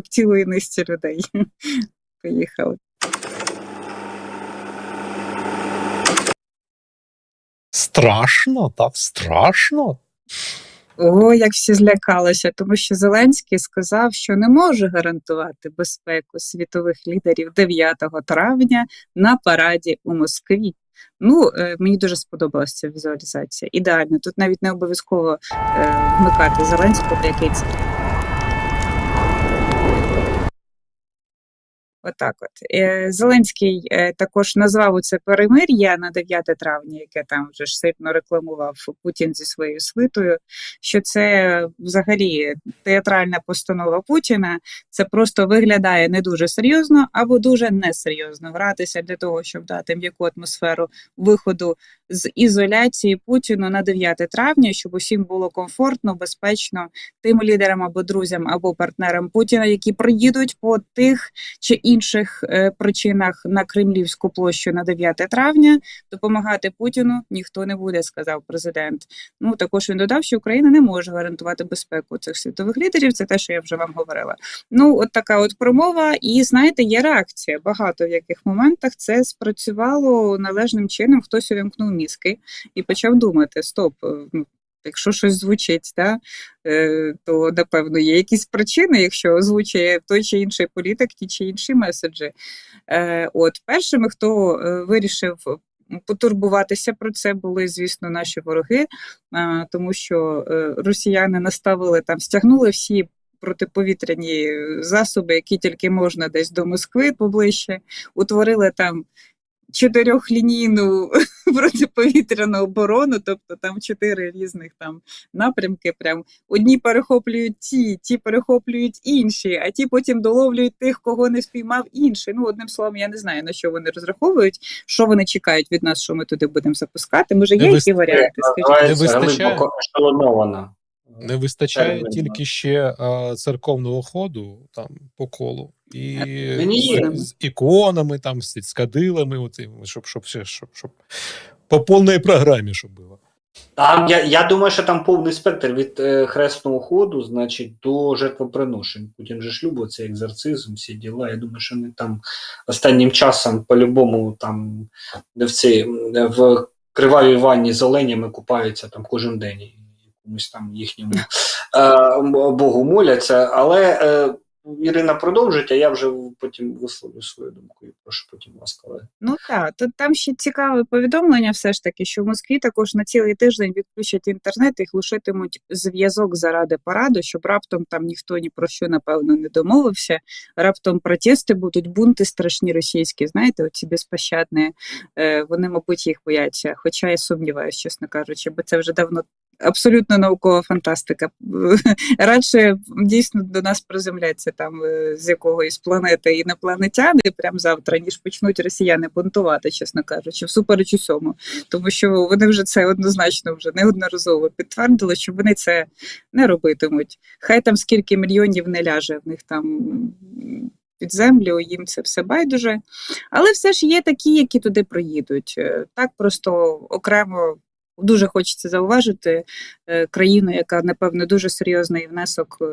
цілої низці людей. Поїхали. Страшно, так, страшно. Ого, як всі злякалися, тому що Зеленський сказав, що не може гарантувати безпеку світових лідерів 9 травня на параді у Москві. Ну, е, мені дуже сподобалася ця візуалізація. Ідеально. Тут навіть не обов'язково е, вмикати Зеленського, який це. Отак от. Е, Зеленський е, також назвав це перемир'я на 9 травня, яке там вже ж сильно рекламував Путін зі своєю свитою. Що це взагалі театральна постанова Путіна, це просто виглядає не дуже серйозно або дуже несерйозно гратися для того, щоб дати м'яку атмосферу виходу з ізоляції Путіну на 9 травня, щоб усім було комфортно, безпечно тим лідерам або друзям, або партнерам Путіна, які приїдуть по тих чи інших е, причинах на Кремлівську площу на 9 травня. Допомагати Путіну ніхто не буде, сказав президент. Ну також він додав, що Україна не може гарантувати безпеку цих світових лідерів. Це те, що я вже вам говорила. Ну, от така от промова, і знаєте, є реакція. Багато в яких моментах це спрацювало належним чином. Хтось увімкнув мізки і почав думати: стоп, е, ну. Якщо щось звучить, да, е, то напевно є якісь причини, якщо озвучує той чи інший політик, ті чи інші меседжі. Е, От першими, хто е, вирішив потурбуватися про це, були, звісно, наші вороги, тому що росіяни наставили там, стягнули всі. Протиповітряні засоби, які тільки можна десь до Москви поближче, утворили там чотирьохлінійну протиповітряну оборону, тобто там чотири різних там напрямки. Прям одні перехоплюють ті, ті перехоплюють інші, а ті потім доловлюють тих, кого не спіймав інший. Ну, одним словом, я не знаю на що вони розраховують, що вони чекають від нас, що ми туди будемо запускати. Може, є які варіанти? Скажіть. Називається вистачає? Не вистачає тільки ще а, церковного ходу там по колу. І з, іконами, там, з, кадилами, оцими, щоб, щоб, щоб, щоб, щоб по повній програмі, щоб було. Там я, я думаю, що там повний спектр від е, хресного ходу, значить, до жертвоприношень. Путін же ж любить цей екзорцизм, всі діла. Я думаю, що вони там останнім часом по-любому там в цій в кривавій ванні з оленями купаються там кожен день. і Якомусь там їхньому е, Богу моляться. Але е, Ірина продовжить, а я вже потім висловлю свою думку і прошу потім вас, колеги. Ну так, тут там ще цікаве повідомлення, все ж таки, що в Москві також на цілий тиждень відключать інтернет і глушитимуть зв'язок заради параду, щоб раптом там ніхто ні про що напевно не домовився. Раптом протести будуть, бунти страшні російські, знаєте, оці безпощадні, е, вони, мабуть, їх бояться. Хоча я сумніваюся, чесно кажучи, бо це вже давно. Абсолютно наукова фантастика. Радше дійсно до нас приземляться там е, з якогось планети інопланетяни прямо завтра, ніж почнуть росіяни бунтувати, чесно кажучи, всупереч усьому. Тому що вони вже це однозначно вже неодноразово підтвердили, що вони це не робитимуть. Хай там скільки мільйонів не ляже в них там. Під землю їм це все байдуже, але все ж є такі, які туди приїдуть. Е, Так просто окремо дуже хочеться зауважити е, країну, яка напевно дуже серйозний внесок е,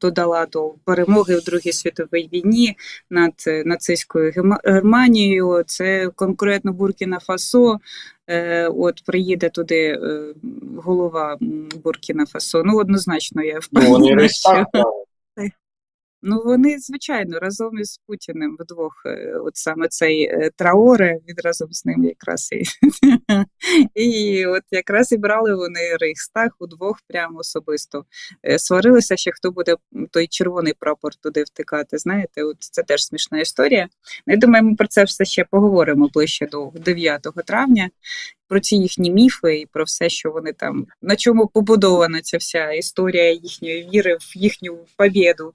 додала до перемоги в Другій світовій війні над е, нацистською Германією. Це конкретно Буркіна Фасо. От приїде туди голова Буркіна Фасо. Ну однозначно я Ну, впевнена, що. Ну, вони, звичайно, разом із Путіним вдвох, е, от саме цей е, Траоре, він разом з ним якраз і, і от якраз і брали вони Рейхстаг удвох прямо особисто. Е, Сварилися ще, хто буде той червоний прапор туди втикати. Знаєте, от це теж смішна історія. Ну, Я думаю, ми про це все ще поговоримо ближче до 9 травня. Про ці їхні міфи і про все, що вони там на чому побудована ця вся історія їхньої віри в їхню побєду.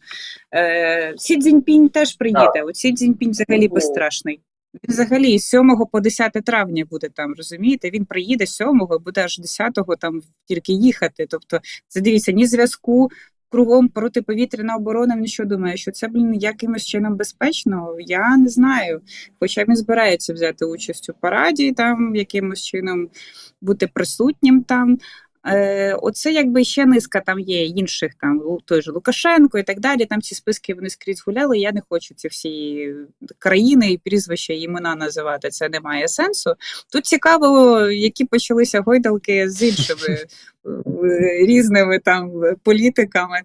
Е, Сі Цзіньпінь теж приїде. От Сі Цзіньпінь взагалі Ну. безстрашний. Він взагалі з 7 по 10 травня буде там, розумієте? Він приїде з 7, буде аж 10 там тільки їхати. Тобто, це дивіться, ні зв'язку. Кругом протиповітряна оборона, він що думає, що це, блін, якимось чином безпечно? Я не знаю. Хоча він збирається взяти участь у параді, там якимось чином бути присутнім там. Е, оце якби ще низка там є інших, там той же Лукашенко і так далі. Там ці списки вони скрізь гуляли. Я не хочу ці всі країни і прізвища, і імена називати. Це не має сенсу. Тут цікаво, які почалися гойдалки з іншими е, різними там політиками.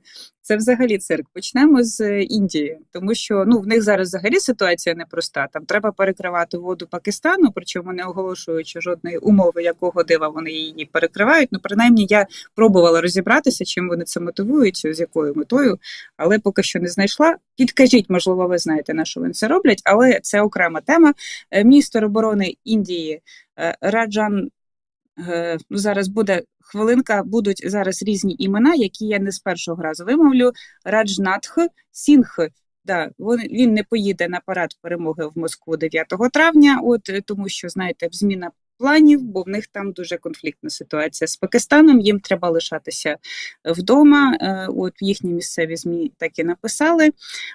Це взагалі цирк. Почнемо з Індії, тому що ну в них зараз взагалі ситуація непроста. Там треба перекривати воду Пакистану, причому не оголошуючи жодної умови, якого дива вони її перекривають. Ну, принаймні, я пробувала розібратися, чим вони це мотивують, з якою метою, але поки що не знайшла. Підкажіть, можливо, ви знаєте, на що вони це роблять, але це окрема тема. Е, Міністр оборони Індії е, Раджан. Е, Ну, зараз буде хвилинка, будуть зараз різні імена, які я не з першого разу вимовлю. Раджнатх Сінх. Да, він, не поїде на парад перемоги в Москву 9 травня, от е, тому що знаєте, зміна планів, бо в них там дуже конфліктна ситуація з Пакистаном. Їм треба лишатися вдома. Е, От їхні місцеві змі так і написали.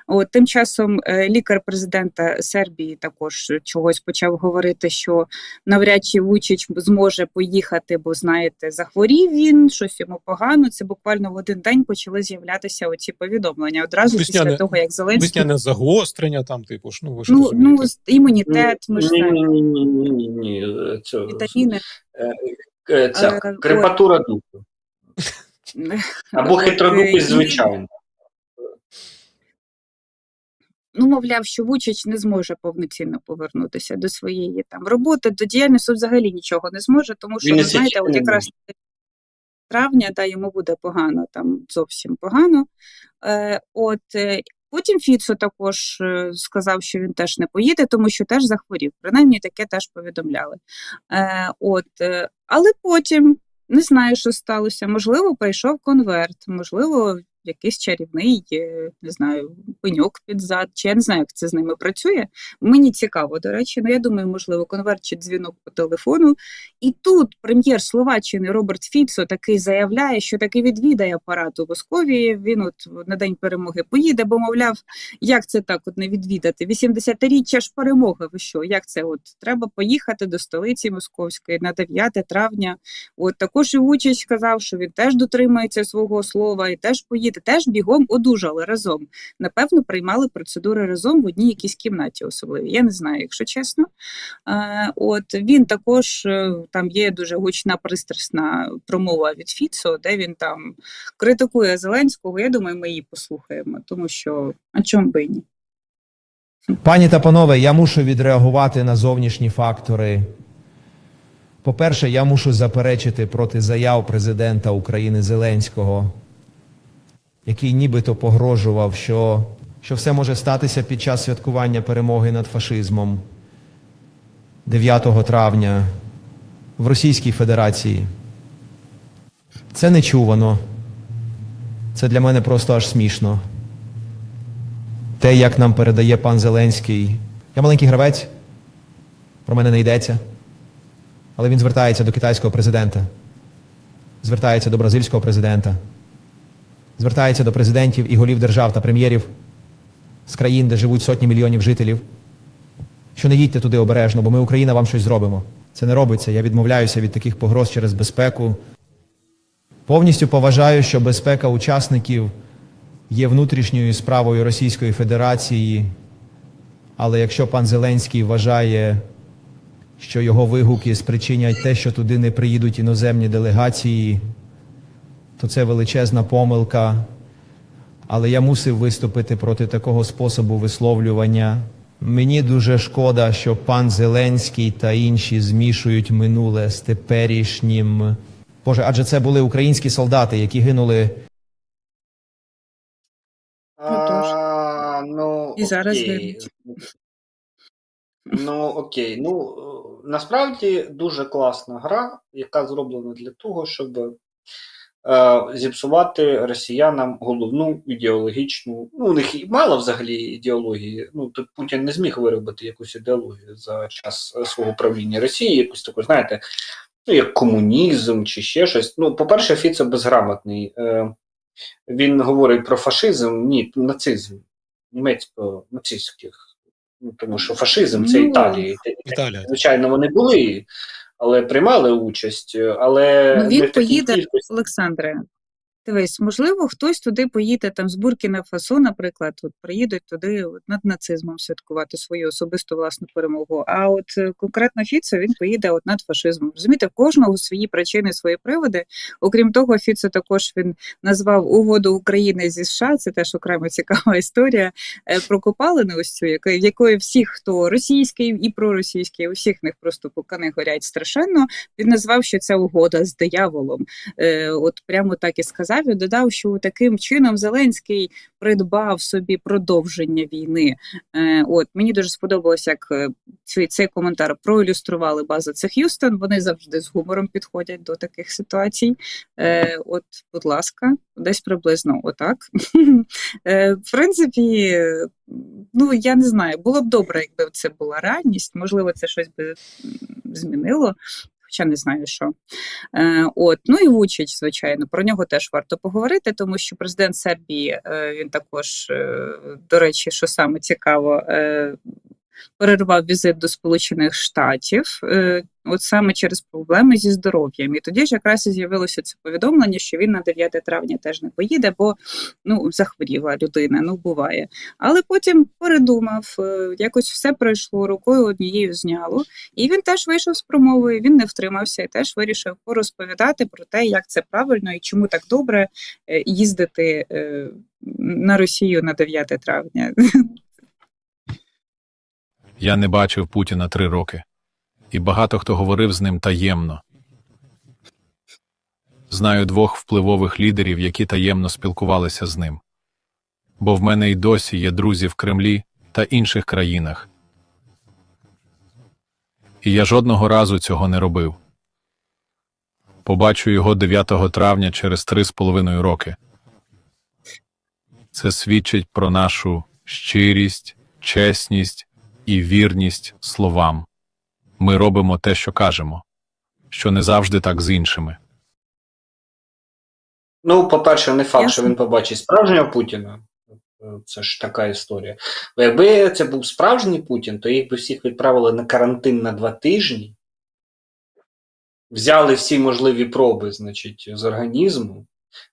От тим часом е, лікар президента Сербії також чогось почав говорити, що навряд чи Вучич зможе поїхати, бо знаєте, захворів він, щось йому погано. Це буквально в один день почали з'являтися оці повідомлення. Одразу Весняне- після того, як Зеленський Весняне загострення, там, типу, ж, ну ви ж ну, ну імунітет, ми ж ні, ні, ні, ні, ні, це, вітаміни. е, ця Е, крепатура духу. Або хитродупість, звичайно. ну, мовляв, що Вучич не зможе повноцінно повернутися до своєї там роботи, до діяльності взагалі нічого не зможе, тому що ви знаєте, от якраз травня да, йому буде погано, там зовсім погано. Е, от е, потім Фіцо також е, сказав, що він теж не поїде, тому що теж захворів. Принаймні таке теж повідомляли. Е, от, е, але потім не знаю, що сталося. Можливо, прийшов конверт, можливо, якийсь чарівний, е, не знаю, пеньок під зад, чи я не знаю, як це з ними працює. Мені цікаво, до речі, ну я думаю, можливо, конверт чи дзвінок по телефону. І тут прем'єр Словаччини Роберт Фіцо такий заявляє, що таки відвідає апарат у Московії. Він от на день перемоги поїде, бо мовляв, як це так, от не відвідати? 80-річчя ж перемоги. Ви що? Як це? От треба поїхати до столиці Московської на 9 травня. От також і Вучич сказав, що він теж дотримується свого слова і теж поїде, теж бігом одужали разом. Напевно, приймали процедури разом в одній якійсь кімнаті особливі. Я не знаю, якщо чесно. Е, От він також е, там є дуже гучна пристрасна промова від Фіцо, де він там критикує Зеленського. Я думаю, ми її послухаємо, тому що а чому би ні? Пані та панове, я мушу відреагувати на зовнішні фактори. По-перше, я мушу заперечити проти заяв президента України Зеленського, який нібито погрожував, що, що все може статися під час святкування перемоги над фашизмом 9 травня в Російській Федерації. Це нечувано. Це для мене просто аж смішно те, як нам передає пан Зеленський. Я маленький гравець, про мене не йдеться. Але він звертається до китайського президента, звертається до бразильського президента, звертається до президентів і голів держав та прем'єрів з країн, де живуть сотні мільйонів жителів. Що не їдьте туди обережно, бо ми, Україна, вам щось зробимо. Це не робиться. Я відмовляюся від таких погроз через безпеку. Повністю поважаю, що безпека учасників є внутрішньою справою Російської Федерації, але якщо пан Зеленський вважає, що його вигуки спричинять те, що туди не приїдуть іноземні делегації, то це величезна помилка. Але я мусив виступити проти такого способу висловлювання. Мені дуже шкода, що пан Зеленський та інші змішують минуле з теперішнім. Боже, адже це були українські солдати, які гинули А, ну, І зараз окей. Ну, окей. Ну, насправді дуже класна гра, яка зроблена для того, щоб зіпсувати росіянам головну ідеологічну. Ну, у них і мало взагалі ідеології. Ну, тут Путін не зміг виробити якусь ідеологію за час е, свого правління Росії, якусь таку, знаєте, ну, як комунізм чи ще щось. Ну, по-перше, Фіцо безграмотний. Е, він говорить про фашизм, ні, нацизм, німецько-нацистських. Ну, тому що фашизм це Ну, Італія. Італія. Звичайно, вони були, але приймали участь, але Ну, він поїде, кількості. Олександре, дивись, можливо, хтось туди поїде там з Буркіна Фасо, наприклад, от приїдуть туди от, над нацизмом святкувати свою особисту власну перемогу. А от е, конкретно Фіцо він поїде от над фашизмом. Розумієте, в кожного свої причини, свої приводи. Окрім того, Фіцо також він назвав угоду України зі США. Це теж окрема цікава історія е, про копалину, ось цю, в якої всіх, хто російський і проросійський, усіх них просто пукани горять страшенно. Він назвав, що це угода з дияволом. Е, от прямо так і сказав. І додав, що таким чином Зеленський придбав собі продовження війни. Е, от мені дуже сподобалось, як е, цей, цей коментар проілюстрували база це Х'юстон. Вони завжди з гумором підходять до таких ситуацій. Е, от, будь ласка, десь приблизно отак. В принципі, ну я не знаю, було б добре, якби це була реальність. Можливо, це щось би змінило. Хоча не знаю що. Е, от, ну і Вучич, звичайно, про нього теж варто поговорити, тому що президент Сербії е, він також, е, до речі, що саме цікаво, е, перервав візит до Сполучених Штатів, е, от саме через проблеми зі здоров'ям. І тоді ж якраз і з'явилося це повідомлення, що він на 9 травня теж не поїде, бо ну захворіла людина, ну буває. Але потім передумав, е, якось все пройшло рукою однією зняло. І він теж вийшов з промовою, він не втримався і теж вирішив порозповідати про те, як це правильно і чому так добре е, їздити на Росію на 9 травня. Я не бачив Путіна три роки, і багато хто говорив з ним таємно. Знаю двох впливових лідерів, які таємно спілкувалися з ним. Бо в мене й досі є друзі в Кремлі та інших країнах. І я жодного разу цього не робив. Побачу його 9 травня через три з половиною роки. Це свідчить про нашу щирість, чесність і вірність словам. Ми робимо те, що кажемо, що не завжди так з іншими. Ну, по-перше, не факт, що він побачить справжнього Путіна. Це ж така історія. Бо якби це був справжній Путін, то їх би всіх відправили на карантин на два тижні, взяли всі можливі проби, значить, з організму.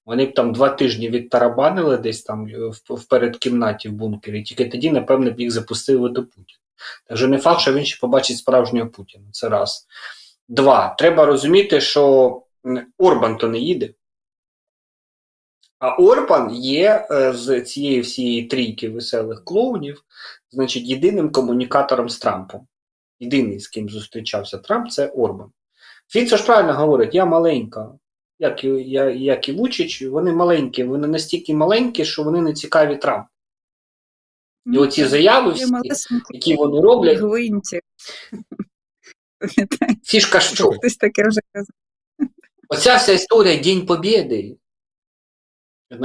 Вони б там два тижні відтарабанили десь там в, в передкімнаті в бункері, тільки тоді, напевне, б їх запустили до Путіна. Що не факт, що він ще побачить справжнього Путіна. Це раз. Два. Треба розуміти, що Орбан то не їде. А Орбан є е, з цієї всієї трійки веселих клоунів, значить, єдиним комунікатором з Трампом. Єдиний, з ким зустрічався Трамп, це Орбан. Фіцо ж правильно говорить, я маленька, як я, як і Вучич, вони маленькі, вони настільки маленькі, що вони не цікаві Трампу. І оці заяви всі, які вони роблять, Гвинті. Фішка що? Хтось таке вже казав. Оця вся історія День Побєди.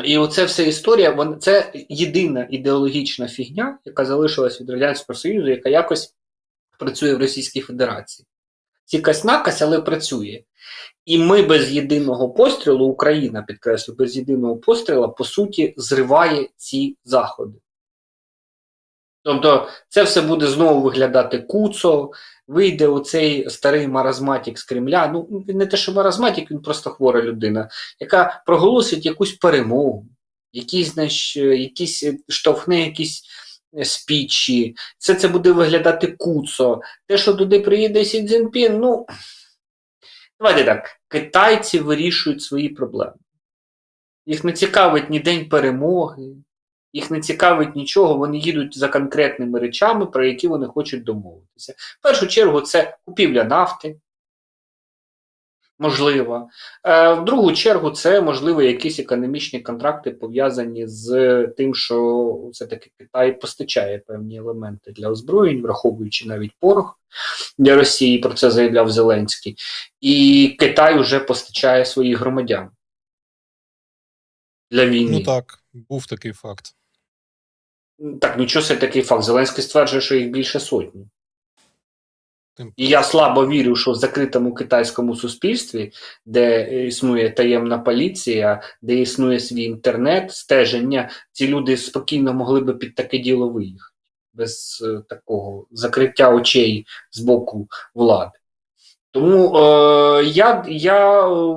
І оця вся історія, це єдина ідеологічна фігня, яка залишилась від Радянського Союзу, яка якось працює в Російській Федерації. Цікась накась, але працює. І ми без єдиного пострілу, Україна, підкреслю, без єдиного постріла, по суті, зриває ці заходи. Тобто, це все буде знову виглядати куцо, вийде оцей старий маразматік з Кремля. Ну, не те, що маразматік, він просто хвора людина, яка проголосить якусь перемогу, якісь, знаєш, якісь штовхне якісь спічі. Все це буде виглядати куцо. Те, що туди приїде Сі Цзіньпін, ну давайте так, китайці вирішують свої проблеми. Їх не цікавить ні день перемоги, їх не цікавить нічого, вони їдуть за конкретними речами, про які вони хочуть домовитися. В першу чергу, це купівля нафти, можливо. Е, в другу чергу, це можливо якісь економічні контракти пов'язані з тим, що все-таки Китай постачає певні елементи для озброєнь, враховуючи навіть порох для Росії, про це заявляв Зеленський. І Китай вже постачає своїх громадян для війни. Ну так, був такий факт. Так, нічого це такий факт. Зеленський стверджує, що їх більше сотні. І я слабо вірю, що в закритому китайському суспільстві, де існує таємна поліція, де існує свій інтернет, стеження, ці люди спокійно могли би під таке діло виїхати без е, такого закриття очей з боку влади. Тому е, я, я е,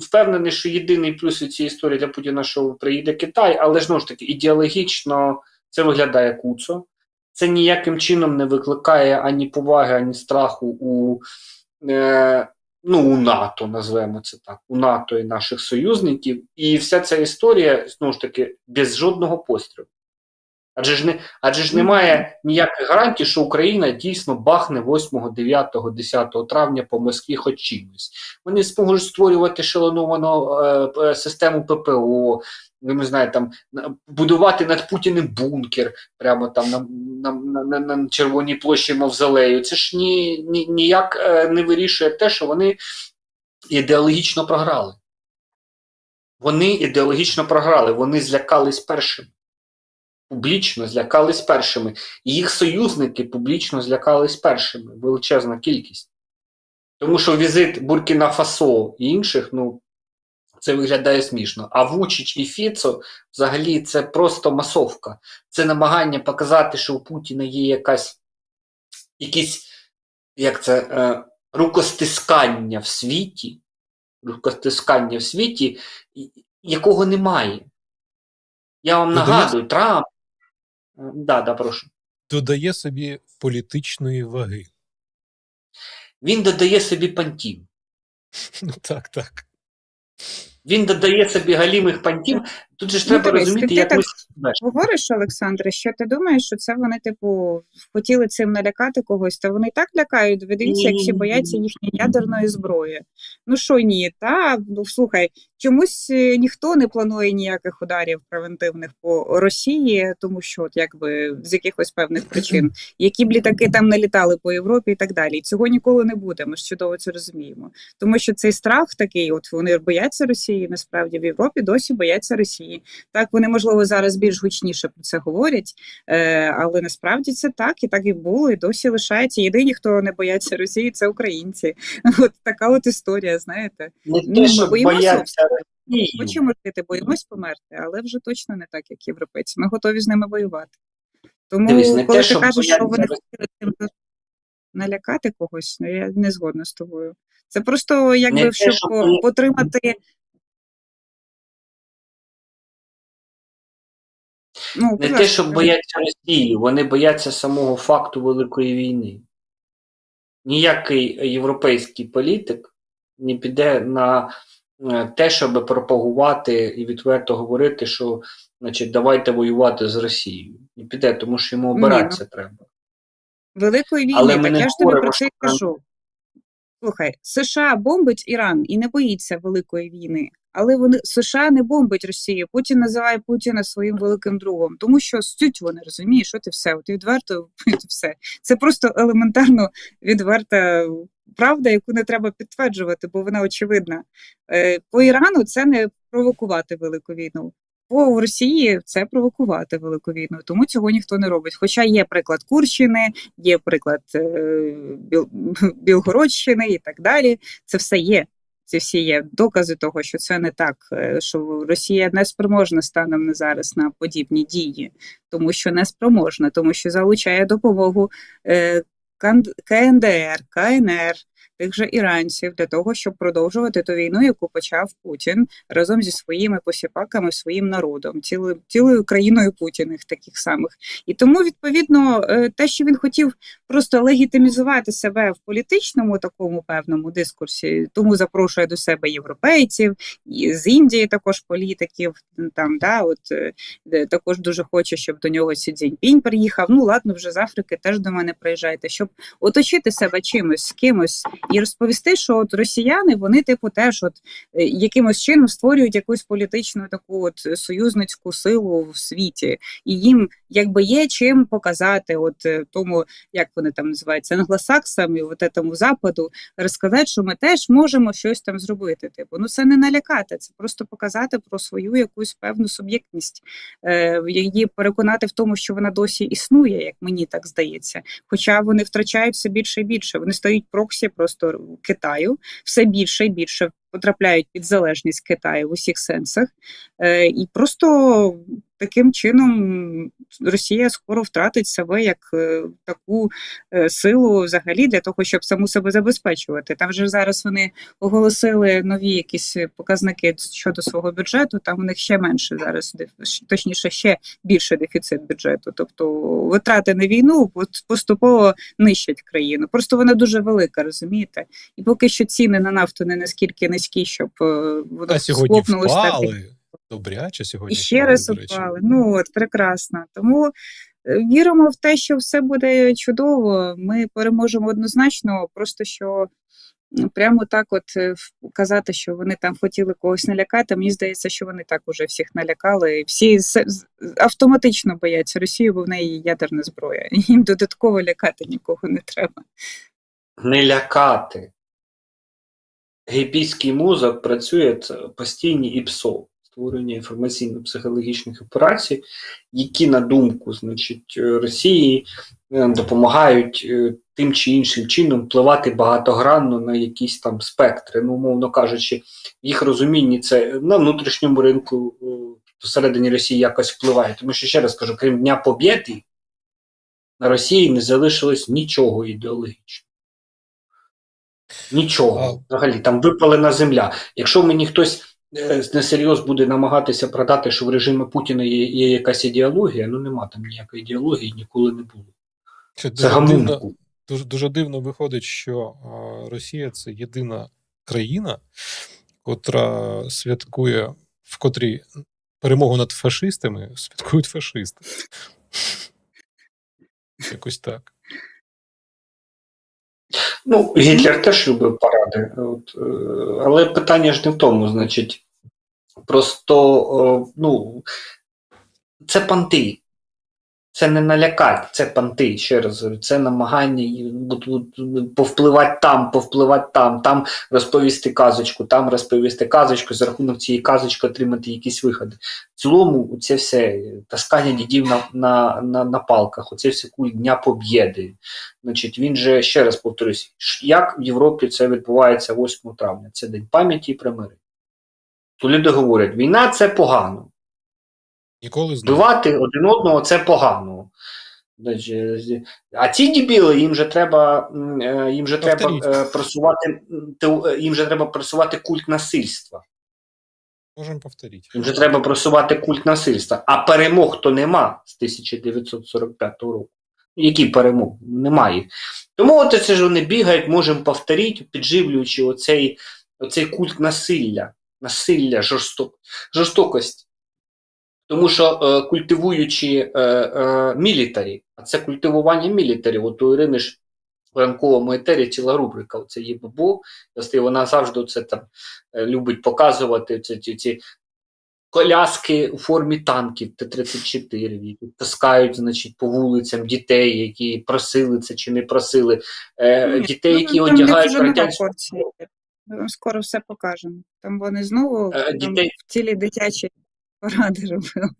впевнений, що єдиний плюс у цій історії для Путіна, що приїде Китай, але ж, знову ж таки, ідеологічно це виглядає куцо. Це ніяким чином не викликає ані поваги, ані страху у, е, ну, у НАТО, назвемо це так, у НАТО і наших союзників. І вся ця історія, знову ж таки, без жодного пострілу. Адже ж не адже ж немає ніяких гарантій, що Україна дійсно бахне 8, 9, 10 травня по Москві хоч чимось. Вони зможуть створювати шаленовану е, систему ППО, ну, не знаю, там будувати над Путіним бункер прямо там на, на, на, на, на Червоній площі Мавзолею. Це ж ні, ні, ніяк е, не вирішує те, що вони ідеологічно програли. Вони ідеологічно програли, вони злякались першими публічно злякались першими. І їх союзники публічно злякались першими. Величезна кількість. Тому що візит Буркіна Фасо і інших, ну, це виглядає смішно. А Вучич і Фіцо взагалі це просто масовка. Це намагання показати, що у Путіна є якась якісь, як це, е, рукостискання в світі, рукостискання в світі, якого немає. Я вам Додає- нагадую, Трамп. Е, Да, да, прошу. Додає собі політичної ваги. Він додає собі пантів. Ну так, так. Він додає собі галімих пантів. Тут же ж Ну, треба дивись, розуміти, ти як ми себе Говориш, Олександре, що ти думаєш, що це вони, типу, хотіли цим налякати когось, та вони і так лякають. Дивіться, як всі бояться їхньої ядерної зброї. Ну що ні, та ну слухай, чомусь е, ніхто не планує ніяких ударів превентивних по Росії, тому що от якби з якихось певних причин, які б літаки там не літали по Європі і так далі. І цього ніколи не буде. Ми ж чудово це розуміємо. Тому що цей страх такий, от вони бояться Росії, насправді в Європі досі бояться Росії. Так, вони можливо зараз більш гучніше про це говорять, е, але насправді це так, і так і було, і досі лишається. Єдині, хто не бояться Росії, це українці. От така от історія, знаєте. не ну, те, ми боїмося. Хочемо жити, боїмось померти, але вже точно не так, як європейці. Ми готові з ними воювати. Тому, Дивись, коли те, ти кажеш, що вони хотіли цим налякати когось, ну я не згодна з тобою. Це просто якби Не те, щоб що потримати. Ну, Не те, що бояться Росії, вони бояться самого факту Великої війни. Ніякий європейський політик не піде на е, те, щоб пропагувати і відверто говорити, що значить, давайте воювати з Росією. Не піде, тому що йому Ні, обиратися треба. Великої війни, Але так я ж тобі про це й кажу. Слухай, США бомбить Іран і не боїться великої війни, але вони США не бомбить Росію. Путін називає Путіна своїм великим другом, тому що стють вони розумієш, що ти все, от відверто от все. Це просто елементарно відверта правда, яку не треба підтверджувати, бо вона очевидна. Е, По Ірану це не провокувати велику війну. По Росії це провокувати велику війну, тому цього ніхто не робить. Хоча є приклад Курщини, є приклад е, Біл, Білгородщини і так далі. Це все є. Це всі є докази того, що це не так, е, що Росія не спроможна станом на зараз на подібні дії, тому що не спроможна, тому що залучає допомогу е, КНДР, КНР, тих же іранців для того, щоб продовжувати ту війну, яку почав Путін разом зі своїми посіпаками, своїм народом, цілою цілою країною Путіних таких самих. І тому, відповідно, е, те, що він хотів просто легітимізувати себе в політичному такому певному дискурсі, тому запрошує до себе європейців, і з Індії також політиків. Там да, от е, також дуже хоче, щоб до нього Сі Цзіньпінь приїхав. Ну ладно, вже з Африки теж до мене приїжджайте, щоб оточити себе чимось з кимось і розповісти, що от росіяни вони, типу, теж от е, якимось чином створюють якусь політичну таку от союзницьку силу в світі, і їм якби є чим показати, от е, тому, як вони там називаються, англосаксам і от этому западу, розказати, що ми теж можемо щось там зробити. Типу, ну це не налякати, це просто показати про свою якусь певну суб'єктність, е, її переконати в тому, що вона досі існує, як мені так здається. Хоча вони втрачають все більше і більше. Вони стають проксі просто Китаю, все більше і більше потрапляють під залежність Китаю в усіх сенсах, е, і просто таким чином Росія скоро втратить себе як е, таку е, силу взагалі для того, щоб саму себе забезпечувати. Там вже зараз вони оголосили нові якісь показники щодо свого бюджету. Там у них ще менше зараз, точніше, ще більше дефіцит бюджету. Тобто витрати на війну поступово нищать країну. Просто вона дуже велика, розумієте? І поки що ціни на нафту не наскільки низькі, щоб е, воно так, впали. Добряче сьогодні. і ще раз упали. Ну от прекрасно. Тому е, віримо в те, що все буде чудово. Ми переможемо однозначно. Просто що прямо так, от е, казати, що вони там хотіли когось налякати. Мені здається, що вони так уже всіх налякали. І Всі автоматично бояться Росію, бо в неї ядерна зброя. Їм додатково лякати нікого не треба. Не лякати. Гейпійський мозок працює постійні ІПСО, створення інформаційно-психологічних операцій, які, на думку значить, Росії е, допомагають е, тим чи іншим чином впливати багатогранно на якісь там спектри. Ну, умовно кажучи, в їх розумінні це на внутрішньому ринку е, всередині Росії якось впливає. Тому що ще раз кажу, крім Дня Побєди, на Росії не залишилось нічого ідеологічного. Нічого. Взагалі, там випалена земля. Якщо мені хтось е, несерйоз буде намагатися продати, що в режимі Путіна є, є якась ідеологія, ну нема там ніякої ідеології, ніколи не було. Це Це дуже дивно, дуже, дуже дивно виходить, що Росія це єдина країна, котра святкує, в котрій перемогу над фашистами святкують фашисти. Якось так. Ну, Гітлер теж любив паради. От, е, але питання ж не в тому, значить, просто е, ну, це панти. Це не налякати, це панти, ще раз говорю, це намагання повпливати там, повпливати там, там розповісти казочку, там розповісти казочку, за рахунок цієї казочки отримати якісь виходи. В цілому, це все таскання дідів на, на, на, на палках, оце все культ Дня Побєди. Значить, він же, ще раз повторюсь, як в Європі це відбувається 8 травня, це День пам'яті і примири. То люди говорять, війна це погано. Ніколи. Вбивати один одного це погано. А ці дебіли, їм же треба, е, їм же треба Повторіть. е, просувати їм же треба просувати культ насильства. Можемо повторити. Їм же треба просувати культ насильства. А перемог то нема з 1945 року. Які перемог? Немає. Тому от це ж вони бігають, можемо повторити, підживлюючи оцей, оцей культ насилля, насилля, жорсток, жорстокості. Тому що е, культивуючи е, е, мілітарі, а це культивування мілітарі, от у Ірини ж в ранковому етері ціла рубрика, є ББО, Власне, вона завжди це там е, любить показувати ці, ці, ці коляски у формі танків Т-34, які таскають значить, по вулицям дітей, які просили це чи не просили, е, дітей, ну, які там не одягають радянську скоро все покажемо. Там вони знову Е, там дітей. в цілі дитячі поради робили.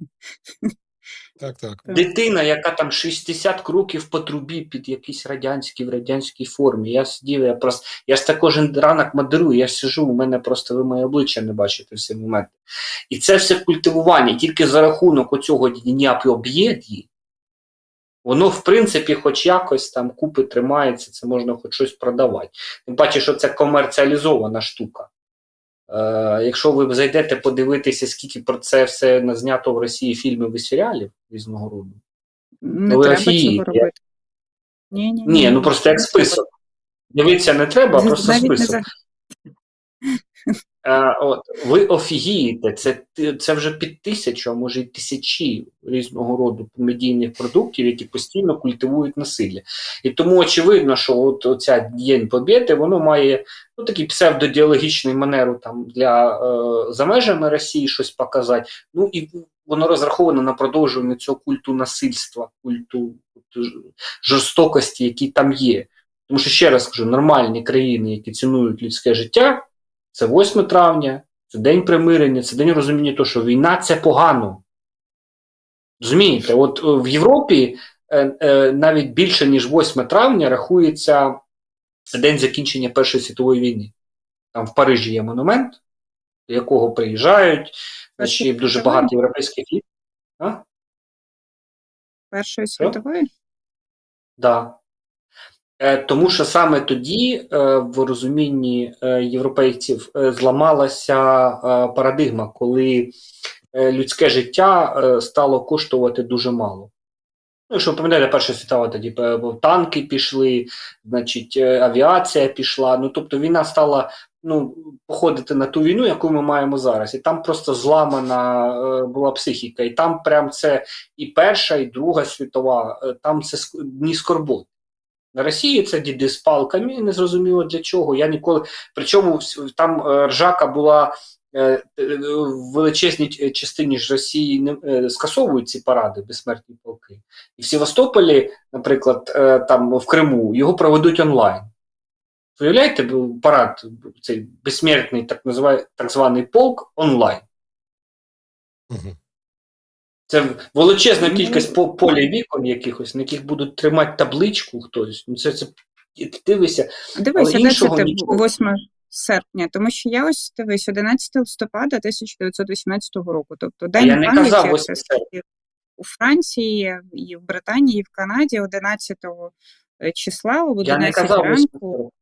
Так, так. Дитина, яка там 60 кроків по трубі під якийсь радянський в радянській формі. Я сидів, я просто я ж це кожен ранок модерую, я ж сижу, у мене просто ви моє обличчя не бачите в цей момент. І це все культивування. Тільки за рахунок оцього дня об'єдні, воно, в принципі, хоч якось там купи тримається, це можна хоч щось продавати. Тим паче, що це комерціалізована штука. Е, якщо ви зайдете подивитися, скільки про це все назнято в Росії фільмів і серіалів різного роду. Не ви треба офігієте. цього робити. Ні, ні, Ні, ну просто як список. Дивитися не треба, а просто Навіть не список. за- Е, от, ви офігієте, це, це вже під тисячу, а може й тисячі різного роду медійних продуктів, які постійно культивують насилля. І тому очевидно, що от оця День Побєди, воно має ну, такий псевдодіалогічний манеру там для е, за межами Росії щось показати. Ну і воно розраховано на продовжування цього культу насильства, культу жорстокості, який там є. Тому що ще раз кажу, нормальні країни, які цінують людське життя, це 8 травня, це день примирення, це день розуміння того, що війна це погано. Розумієте, от е, в Європі е, е, навіть більше, ніж 8 травня, рахується день закінчення Першої світової війни. Там в Парижі є монумент, до якого приїжджають, значить, дуже багато європейських. А? Першої світової? Да. Е, Тому що саме тоді, е, в розумінні е, європейців, зламалася парадигма, коли людське життя стало коштувати дуже мало. Ну, що пам'ятаєте, Перша світова тоді танки пішли, значить, авіація пішла. Ну, тобто війна стала ну, походити на ту війну, яку ми маємо зараз. І там просто зламана була психіка. І там прям це і Перша, і Друга світова, там це дні скорботи. На Росії це діди з палками, незрозуміло для чого. Я ніколи. Причому там е, ржака була е, е, в величезній частині ж Росії скасовують ці паради, безсмертні полки. І в Севастополі, наприклад, там в Криму його проведуть онлайн. Уявляєте, парад, цей безсмертний так, називає, так званий полк онлайн. Мгм. Це величезна Ну, кількість по- поля вікон якихось, на яких будуть тримати табличку хтось. Ну, це, це дивишся. Дивись, Але це іншого нічого. 8 серпня, тому що я ось дивись, 11 листопада 1918 року. Тобто День я не пам'яті казав це 8 серпня. у Франції, і в Британії, і в Канаді 11 числа об Я 11 казав 8 ранку.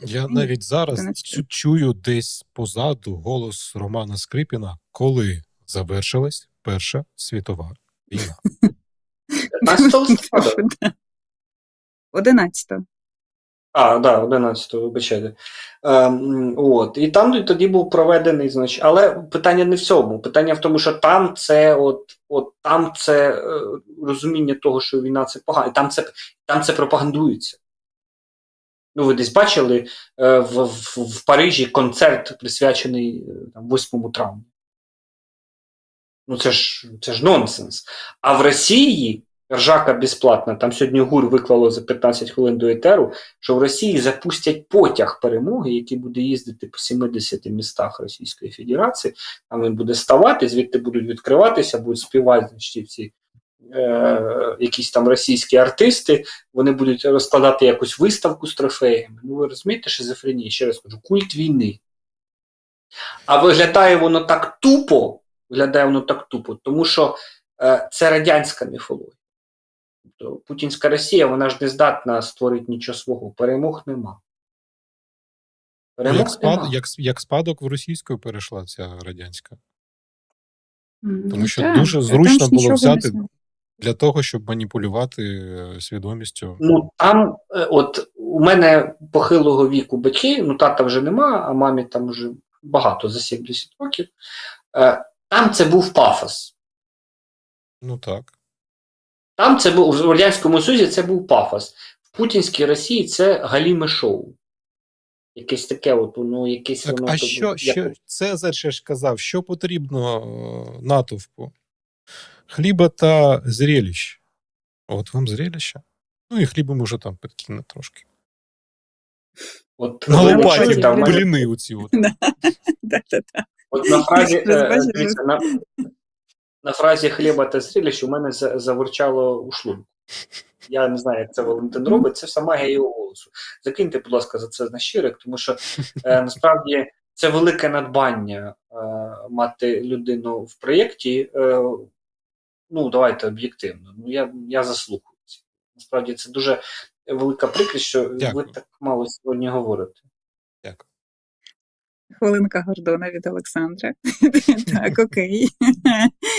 Я навіть зараз 11. чую десь позаду голос Романа Скрипіна, коли завершилась Перша світова війна. 15 листопада. 11 А, да, 11, вибачайте. Ем, от. І там тоді був проведений, значить, але питання не в цьому. Питання в тому, що там це от, от там це е, розуміння того, що війна це погано, там це, там це пропагандується. Ну, ви десь бачили е, в, в, в Парижі концерт, присвячений е, там, 8 травня. Ну, це ж, це ж нонсенс. А в Росії ржака безплатна. Там сьогодні ГУР виклало за 15 хвилин до етеру, що в Росії запустять потяг перемоги, який буде їздити по 70 містах Російської Федерації. Там він буде ставати, звідти будуть відкриватися, будуть співати ці е, якісь там російські артисти. Вони будуть розкладати якусь виставку з трофеями. Ну, ви розумієте, шизофренія, ще раз кажу, культ війни. А виглядає воно так тупо, виглядає воно так тупо, тому що е, це радянська міфологія. Тобто Путінська Росія, вона ж не здатна створити нічого свого. Перемог нема. Ну, Перемог Як, спад, як, як спадок в російську перейшла ця радянська. М, Тому що так, дуже зручно було взяти для того, щоб маніпулювати е, свідомістю. Ну там, е, от у мене похилого віку батьки, ну тата вже нема, а мамі там вже багато за 70 років. Е, Там це був пафос. Ну так. Там це був в Радянському Союзі це був пафос. В Путінській Росії це галіме шоу. Якесь таке, от, ну, якесь Так, воно. а то- що, як- що Цезар ще ж казав, що потрібно е, натовпу? Хліба та зрелищ. От вам зрелище. Ну і хліба може там підкине трошки. От, На лопаті, мене- бліни оці от. От на фразі, е, дивіться, на, на фразі хліба та зріліще у мене за- заворчало у шлунку. Я не знаю, як це Валентин робить, це вся магія його голосу. Закиньте, будь ласка, за це на щирик, тому що е, насправді це велике надбання е, мати людину в проєкті. Е, ну, давайте об'єктивно. Ну, я, я заслухаюся. Насправді це дуже велика прикрість, що Дякую. ви так мало сьогодні говорите. Хвилинка Гордона від Олександра. Так, окей.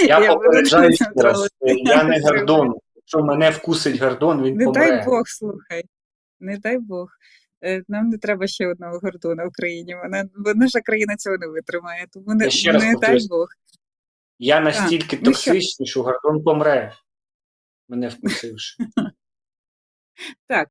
Я, попереджаю я не. Гордон. Якщо мене вкусить Гордон, він Не дай Бог, слухай. Не дай Бог. Е, Нам не треба ще одного Гордона в Україні. Вона, наша країна цього не витримає. Тому не, ще раз не дай. Бог. Я настільки ну що? токсичний, що Гордон помре, мене вкусивши. Так,